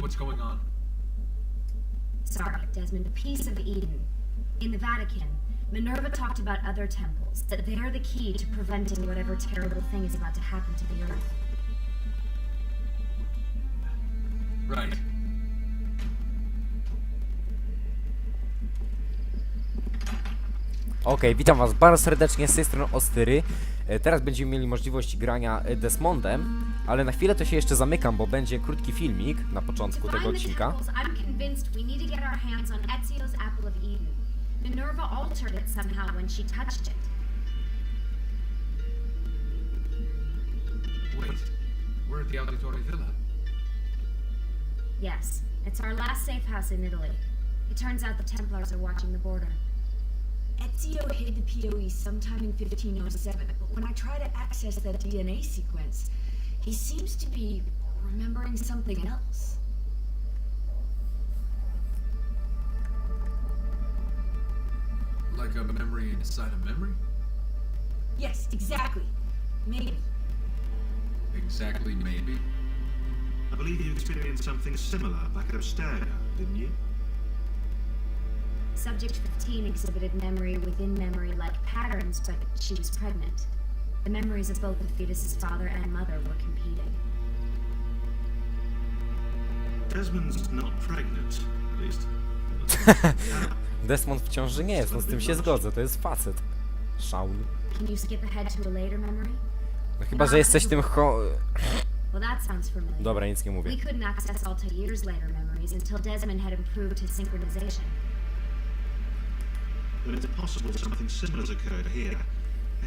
one of you tell me what's going on? Sorry, Desmond, a piece of Eden. In the Vatican, Minerva talked about other temples, that they're the key to preventing whatever terrible thing is about to happen to the Earth. Right. Okej, witam was bardzo serdecznie z tej strony Ostyry. E, Teraz będziemy mieli możliwość grania e, Desmondem, ale na chwilę to się jeszcze zamykam, bo będzie krótki filmik na początku tego odcinka. Yes, it's our last safe house in Italy. It turns out the Templars are watching the border. Ezio hid the POE sometime in 1507, but when I try to access that DNA sequence, he seems to be remembering something else. Like a memory inside a memory? Yes, exactly. Maybe. Exactly, maybe. I believe you experienced something similar back at Osteria, didn't you? Subject 15 exhibited memory within memory like patterns, but she was pregnant. The memories of both the fetus's father and mother were competing. Desmond's not pregnant, at least. Desmond w ciąży nie jest, no z tym się zgodzę, to jest facet. Shaun. Can you skip ahead to a later memory? No chyba, że jesteś tym cho... Well, that sounds familiar. Dobra, nic nie mówię. We couldn't access Altair's later memories until Desmond had improved his synchronization. But it's possible something similar's occurred here.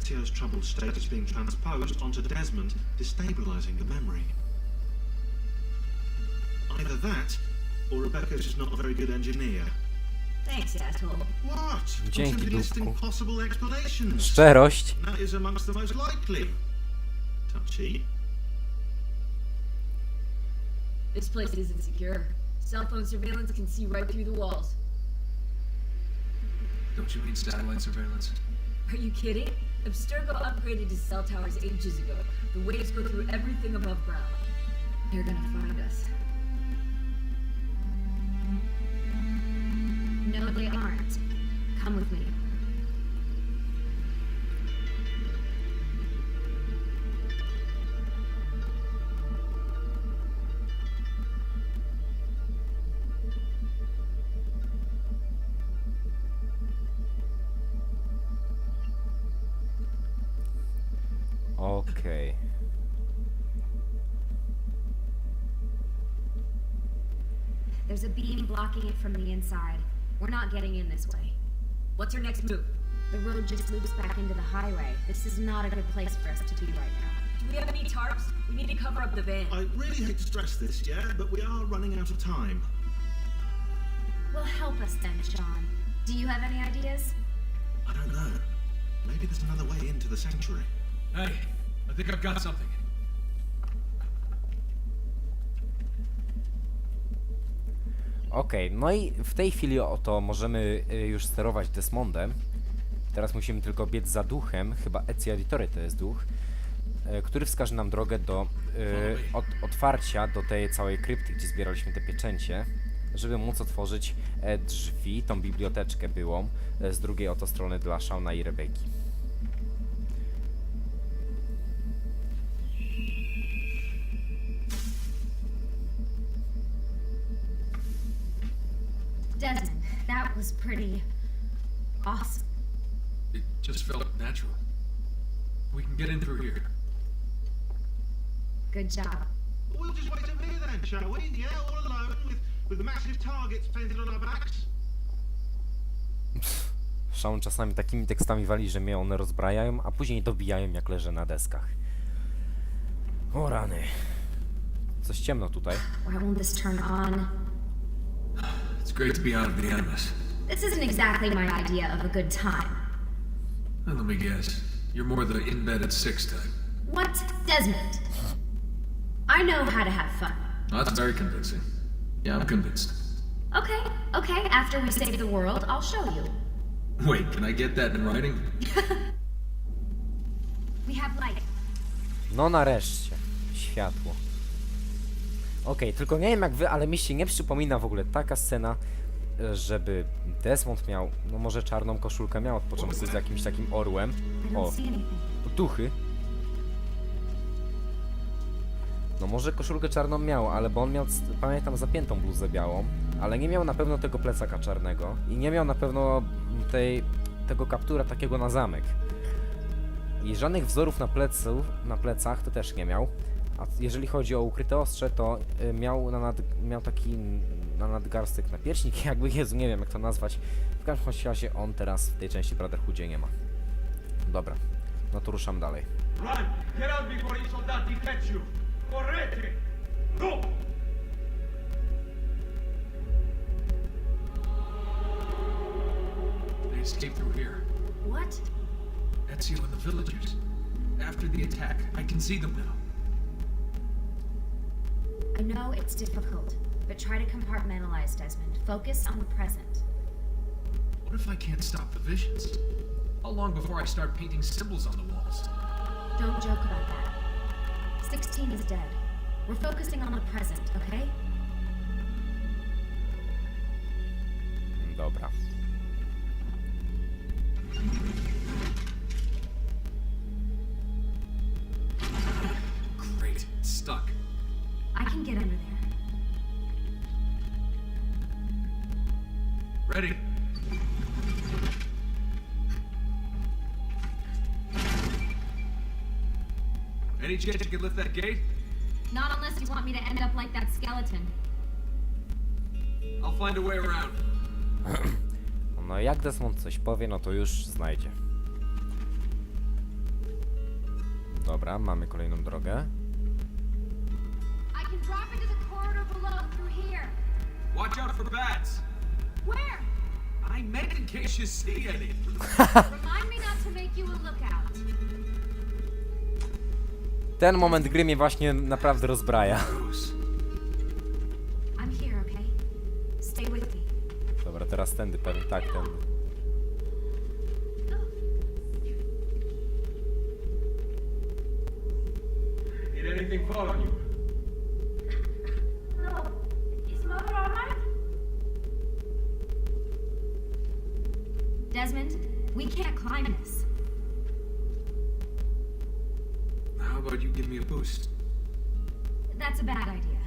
Ezio's troubled state is being transposed onto Desmond, destabilizing the memory. Either that, or Rebecca's just not a very good engineer. Thanks, asshole. What? I'm Dzięki, simply listing dupku. possible explanations. Szczerość. That is amongst the most likely. Touchy. This place isn't secure. Cell phone surveillance can see right through the walls. Don't you mean satellite surveillance? Are you kidding? Abstergo upgraded his cell towers ages ago. The waves go through everything above ground. They're gonna find us. No, they aren't. Come with me. Blocking it from the inside. We're not getting in this way. What's your next move? The road just loops back into the highway. This is not a good place for us to be right now. Do we have any tarps? We need to cover up the van. I really hate to stress this, yeah, but we are running out of time. Well, help us then, Sean. Do you have any ideas? I don't know. Maybe there's another way into the sanctuary. Hey, I think I've got something. Okej, no i w tej chwili oto możemy y, już sterować Desmondem. Teraz musimy tylko biec za duchem, chyba Ezio Auditore to jest duch, y, który wskaże nam drogę do y, od, otwarcia do tej całej krypty, gdzie zbieraliśmy te pieczęcie, żeby móc otworzyć e, drzwi, tą biblioteczkę byłą, e, z drugiej oto strony dla Shauna i Rebeki. Desmond, that was pretty awesome. It just felt natural. We can get in through here. Good job. We'll just wait over here then, shall we? Yeah, all alone, with, with the massive targets painted on our backs. Shaun czasami takimi tekstami wali, że mnie one rozbrajają, a później dobijają jak leżę na deskach. O rany. Coś ciemno tutaj. Why won't this turn on? It's great to be out of the Animus. This isn't exactly my idea of a good time. Well, let me guess. You're more the in bed at six type. What? Desmond? I know how to have fun. That's very convincing. Yeah, I'm convinced. Okay, okay, after we save the world, I'll show you. Wait, can I get that in writing? We have light. No nareszcie. Światło. Okej, tylko nie wiem jak wy, ale mi się nie przypomina w ogóle taka scena, e, żeby Desmond miał, no może czarną koszulkę miał od początku z jakimś takim orłem. I don't O, see anything. duchy. No może koszulkę czarną miał, ale bo on miał, c- pamiętam, zapiętą bluzę białą, ale nie miał na pewno tego plecaka czarnego i nie miał na pewno tej, tego kaptura takiego na zamek. I żadnych wzorów na, plecu, na plecach to też nie miał. A jeżeli chodzi o ukryte ostrze, to y, miał, na nad, miał taki na nadgarstek napierśnik, jakby Jezu, nie wiem jak to nazwać. W każdym razie on teraz w tej części Brotherhoodzie nie ma. Dobra, no to ruszam dalej. Run! Get out before i soldati catch you! Correte! No! They escaped through here. What? Ezio and the villagers. After the attack, I can see them now. I know it's difficult, but try to compartmentalize, Desmond. Focus on the present. What if I can't stop the visions? How long before I start painting symbols on the walls? Don't joke about that. 16 is dead. We're focusing on the present, okay? Dobra. Any chance you can lift that gate? Not unless you want me to end up like that skeleton. I'll find a way around. No jak Desmond coś powie, no to już znajdzie. Dobra, mamy kolejną drogę. I can drop into the corridor below through here. Watch out for bats. Where? I meant in case you see any. Remind me not to make you a lookout. Ten moment gry mnie właśnie naprawdę rozbraja. Dobra, teraz tędy pewnie, tak, tędy. Did anything fall on you? No. Desmond, we can't climb this. About you give me a boost? That's a bad idea.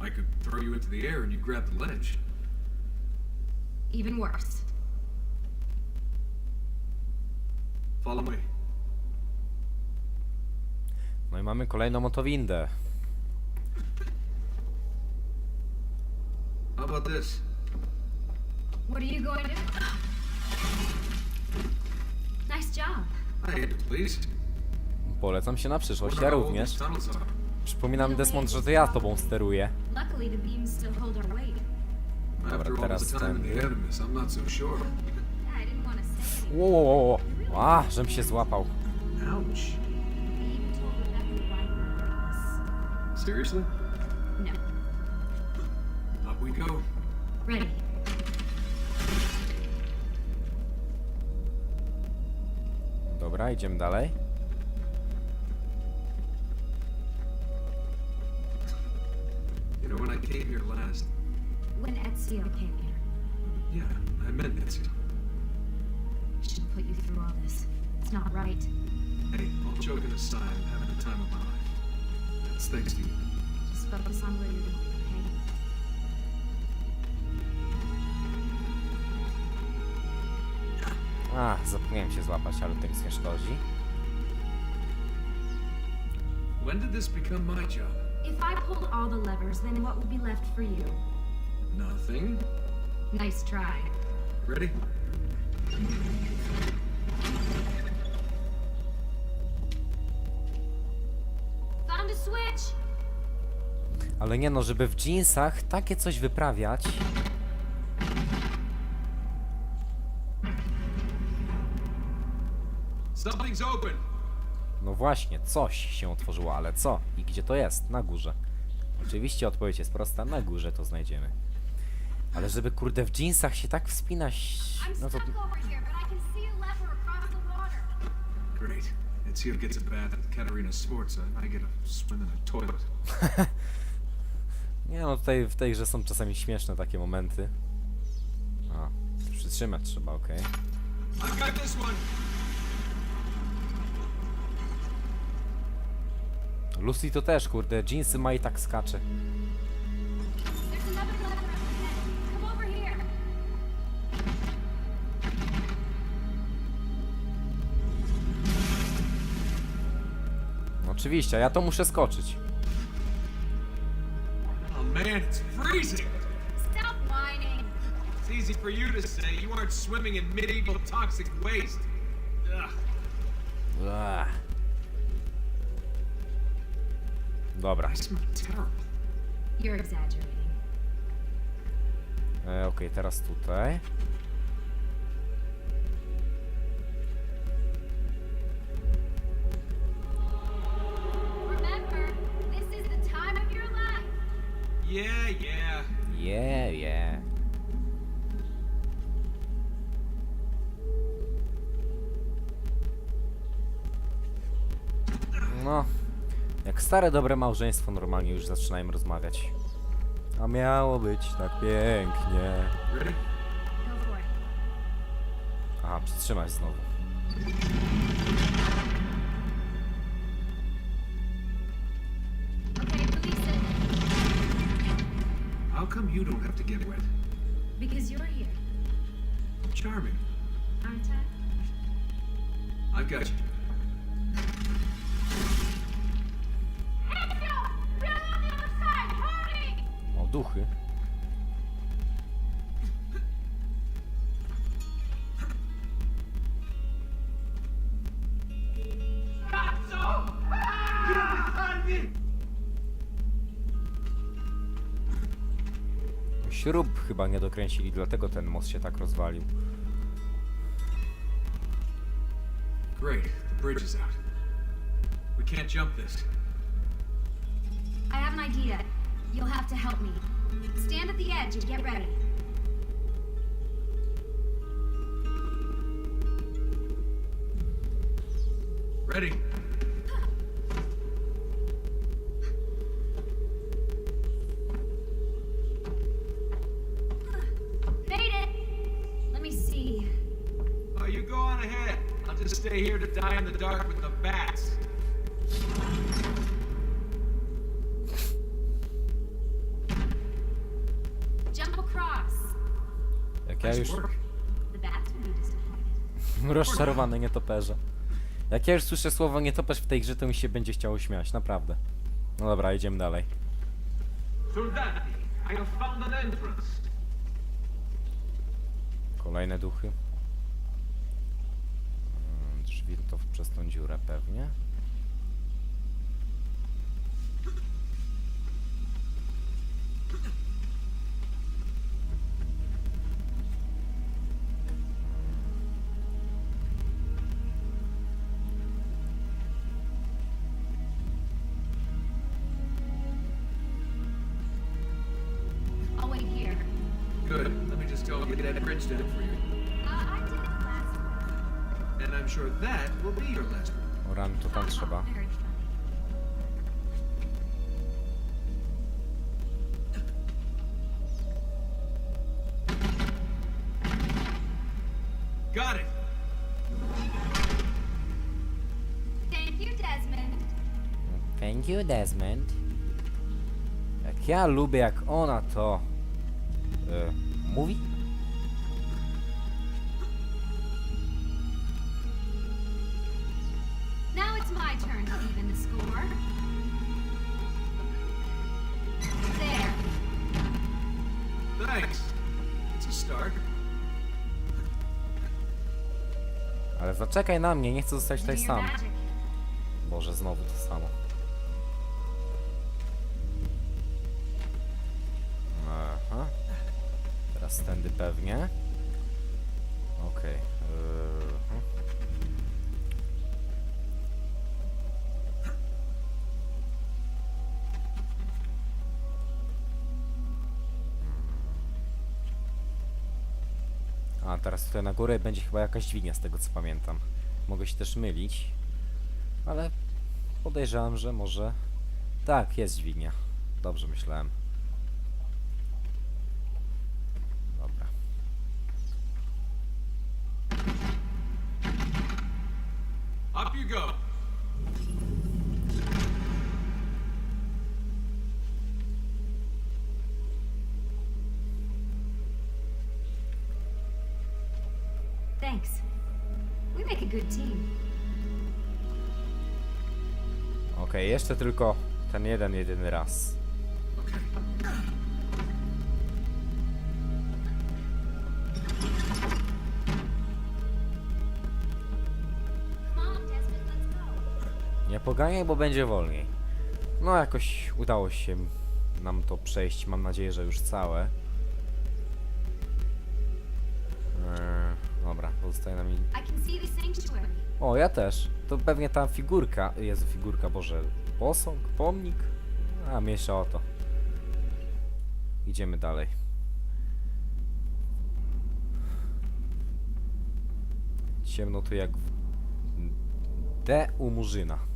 I could throw you into the air and you grab the ledge. Even worse. Follow me. No i mamy kolejną motowindę. How about this? What are you going to Nice job. I hate to please. Polecam się na przyszłość, ja również. Przypominam Desmond, że to ja tobą steruję. Luckily, the beams still hold our weight. After all teraz tędy. Sure. I didn't want to say anything. Wo, wo, wo, wo. A, żem się złapał. Ouch. Told we were. Seriously? No. Up we go. Ready. Dobra, idziemy dalej. A, zapomniałem się złapać, ale to nic nie szkodzi. When did this become my job? If I pulled all the levers, then what would be left for you? Nothing. Nice try. Ready? Found a switch! Ale nie no, żeby w jeansach takie coś wyprawiać. No właśnie, coś się otworzyło, ale co? I gdzie to jest? Na górze. Oczywiście odpowiedź jest prosta, na górze to znajdziemy. Ale żeby kurde w jeansach się tak wspinać, no to. Great. Gets a bath at Katarina Sforza, I get a swim in a toilet. Nie no, tutaj w tej grze są czasami śmieszne takie momenty. A, przytrzymać trzeba, okej. I got this one. Lucy to też, kurde, jeansy ma i tak skacze. Oczywiście, a ja to muszę skoczyć. Oh man, it's freezing. Stop whining. It's easy for you to say. You aren't swimming in medieval toxic waste. Ugh. Ua. Dobra, e, okej, teraz tutaj. Yeah, yeah. Yeah, yeah. No, jak stare dobre małżeństwo normalnie już zaczynają rozmawiać. A miało być tak pięknie. Aha, przytrzymać znowu. Okay, release it. How come you don't have to get wet? Because you're here, Charming. aren't I? I've got you. Duchy. Śrub chyba nie dokręcili, dlatego ten most się tak rozwalił. Great, the bridge is out. We can't jump this. I have an idea. You'll have to help me. Stand at the edge and get ready. Ready? Made it! Let me see. Oh, you go on ahead. I'll just stay here to die in the dark with the bats. Ja już... Rozczarowany nietoperze. Jak ja już słyszę słowo nietoperz w tej grze, to mi się będzie chciało śmiać, naprawdę. No dobra, idziemy dalej. Kolejne duchy. Mm, Drzwi to przez tą dziurę pewnie. Me just go get that bridge for you. Uh, I did it last one. And I'm sure that will be your last one. O rany, to tam trzeba. Got it. Thank you, Desmond. Thank you, Desmond. Jak ja lubię, jak ona to... E, mówi? Zaczekaj na mnie, nie chcę zostać tutaj sam. Boże, znowu to samo. Aha. Teraz tędy pewnie. A teraz tutaj na górę będzie chyba jakaś dźwignia z tego co pamiętam. Mogę się też mylić. Ale podejrzewam, że może... Tak, jest dźwignia. Dobrze myślałem. Jeszcze tylko ten jeden, jedyny raz. Nie poganiaj, bo będzie wolniej. No jakoś udało się nam to przejść. Mam nadzieję, że już całe. Eee, dobra, pozostaje nam... O, ja też. To pewnie ta figurka. Jezu, figurka, Boże. Posąg? Pomnik? A, mniejsza o to. Idziemy dalej. Ciemno tu jak w... D u Murzyna.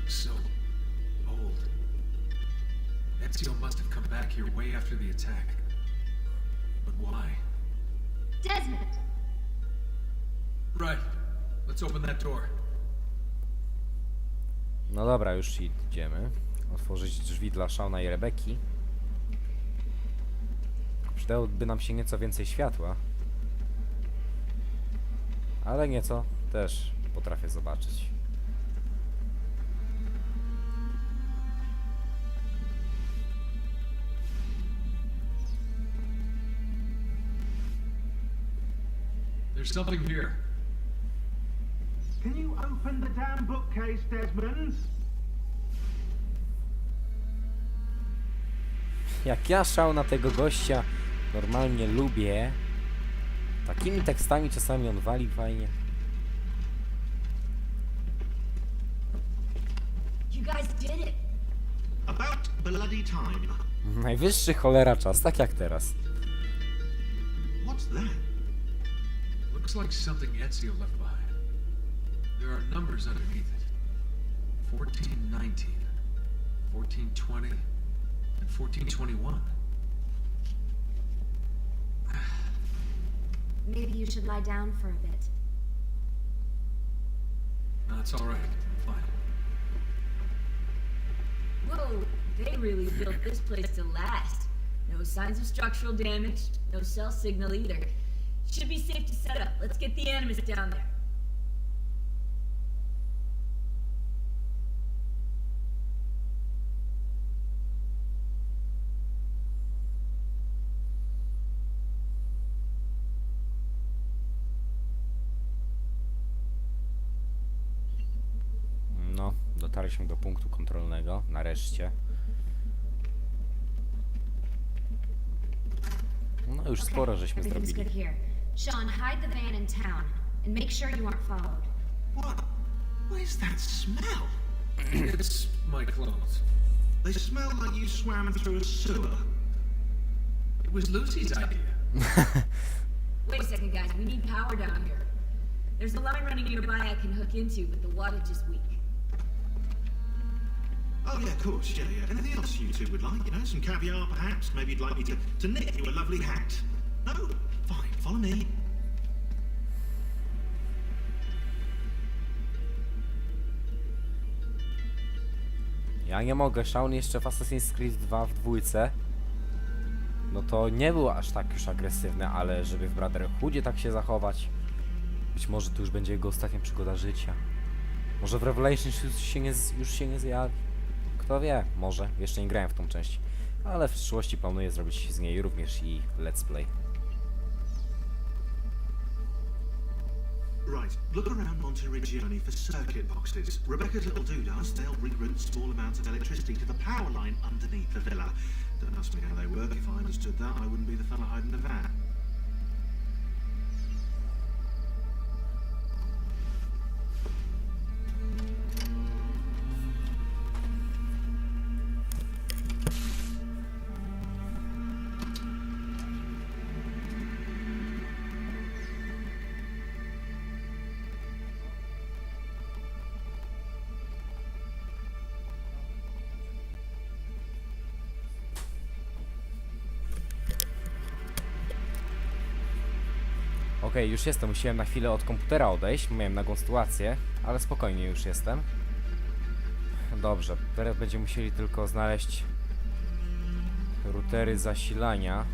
Looks so old. Ezio must have come back here way after the attack. But why? Desmond! Right. Let's open that door. No dobra, już idziemy. Otworzyć drzwi dla Shauna i Rebeki. Przydałoby nam się nieco więcej światła. Ale nieco też potrafię zobaczyć. There's something here. Can you open the damn bookcase, Desmond? Jak ja Shauna tego gościa normalnie lubię. Takimi tekstami czasami on wali fajnie. You guys did it. About bloody time. Najwyższy cholera czas, tak jak teraz. What's that? Looks like something Ezio left behind. There are numbers underneath it. 1419, 1420, and 1421. Maybe you should lie down for a bit. That's all right. I'm fine. Whoa, they really built this place to last. No signs of structural damage, no cell signal either. Should be safe to set up. Let's get the animus down there. No, dotarliśmy do punktu kontrolnego, nareszcie. No już sporo żeśmy zrobili. Good here. Sean, hide the van in town and make sure you aren't followed. What? What is that smell? It's my clothes. They smell like you swam through a sewer. It was Lucy's idea. Wait a second, guys. We need power down here. There's a line running nearby I can hook into, but the water is weak. Oh yeah, of course, yeah, yeah. Anything else you two would like? You know, some caviar perhaps? Maybe you'd like me to, to knit you a lovely hat. No? Fine, follow me. Ja nie mogę, Shaun jeszcze w Assassin's Creed 2 w dwójce. No to nie był aż tak już agresywny, ale żeby w Brotherhoodzie tak się zachować. Być może to już będzie jego ostatnia przygoda życia. Może w Revelations już się nie, już się nie zjawi. Kto wie, może. Jeszcze nie grałem w tą część. Ale w przyszłości planuję zrobić z niej również i let's play. Right, look around Monteriggioni for circuit boxes. Rebecca's little doodads, they'll reroute small amounts of electricity to the power line underneath the villa. Don't ask me how they work. If I understood that, I wouldn't be the fella hiding the van. Okej, już jestem. Musiałem na chwilę od komputera odejść. Miałem nagłą sytuację, ale spokojnie już jestem. Dobrze, teraz będziemy musieli tylko znaleźć routery zasilania.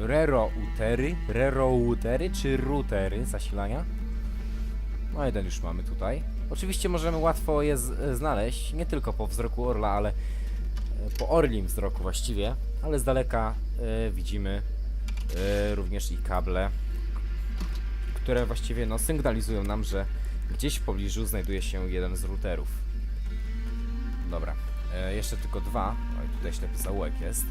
Rero-utery? Rero-utery czy routery zasilania? No jeden już mamy tutaj. Oczywiście możemy łatwo je znaleźć, nie tylko po wzroku orla, ale e, po orlim wzroku właściwie, ale z daleka e, widzimy e, również i kable, które właściwie no, sygnalizują nam, że gdzieś w pobliżu znajduje się jeden z routerów. Dobra, e, jeszcze tylko dwa. Oj, tutaj ślepy zaułek jest.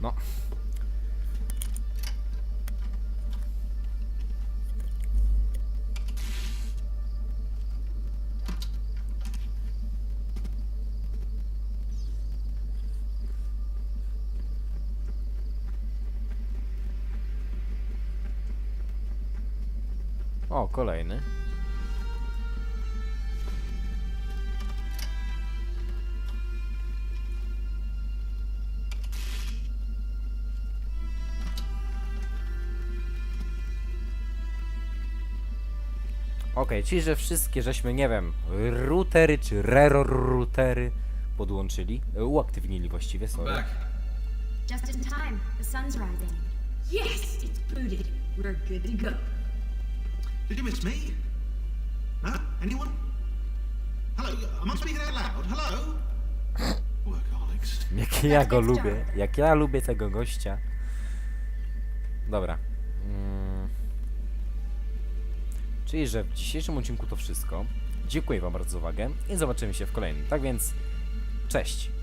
No. O, kolejny. Okej, czyli że wszystkie żeśmy, nie wiem, routery czy rero routery podłączyli, e, uaktywnili właściwie, sorry. Back. Just in time. The sun's rising. Yes, it's booted. We're good to go. Did you miss me? No? Anyone? Hello? Am I speaking out loud? Hello? Jak ja go lubię, jak ja lubię tego gościa. Dobra. Mm. Czyli, że w dzisiejszym odcinku to wszystko. Dziękuję Wam bardzo za uwagę i zobaczymy się w kolejnym. Tak więc, cześć!